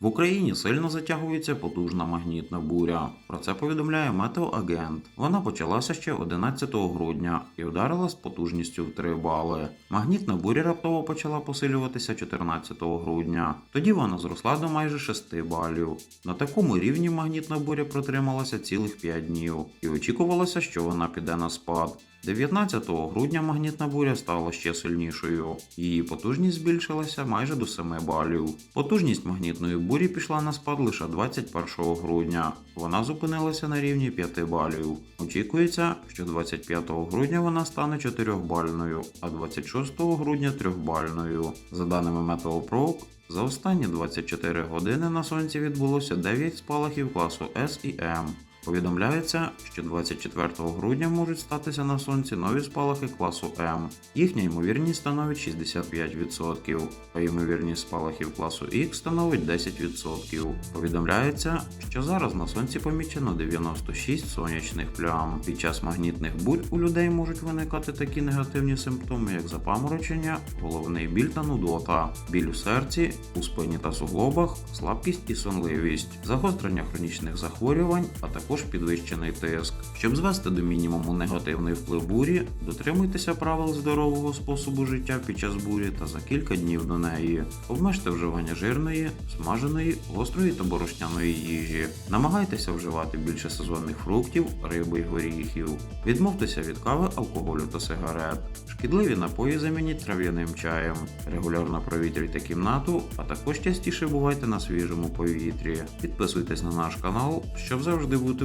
В Україні сильно затягується потужна магнітна буря. Про це повідомляє Метеоагент. Вона почалася ще 11 грудня і ударила з потужністю в 3 бали. Магнітна буря раптово почала посилюватися 14 грудня. Тоді вона зросла до майже 6 балів. На такому рівні магнітна буря протрималася цілих 5 днів, і очікувалося, що вона піде на спад. 19 грудня магнітна буря стала ще сильнішою. Її потужність збільшилася майже до 7 балів. Потужність магнітної бурі пішла на спад лише 21 грудня. Вона зупинилася на рівні 5 балів. Очікується, що 25 грудня вона стане 4-бальною, а 26 грудня 3-бальною. За даними Метеопрок, за останні 24 години на сонці відбулося 9 спалахів класу С і М. Повідомляється, що 24 грудня можуть статися на сонці нові спалахи класу М. Їхня ймовірність становить 65%, а ймовірність спалахів класу Х становить 10%. Повідомляється, що зараз на сонці помічено 96 сонячних плям. Під час магнітних бурь у людей можуть виникати такі негативні симптоми, як запаморочення, головний біль та нудота, біль у серці, у спині та суглобах, слабкість і сонливість, загострення хронічних захворювань, а також підвищений тиск. Щоб звести до мінімуму негативний вплив бурі, дотримуйтеся правил здорового способу життя під час бурі та за кілька днів до неї. Обмежте вживання жирної, смаженої, гострої та борошняної їжі. Намагайтеся вживати більше сезонних фруктів, риби й горіхів. Відмовтеся від кави, алкоголю та сигарет. Шкідливі напої замініть трав'яним чаєм. Регулярно провітрюйте кімнату, а також частіше бувайте на свіжому повітрі. Підписуйтесь на наш канал, щоб завжди бути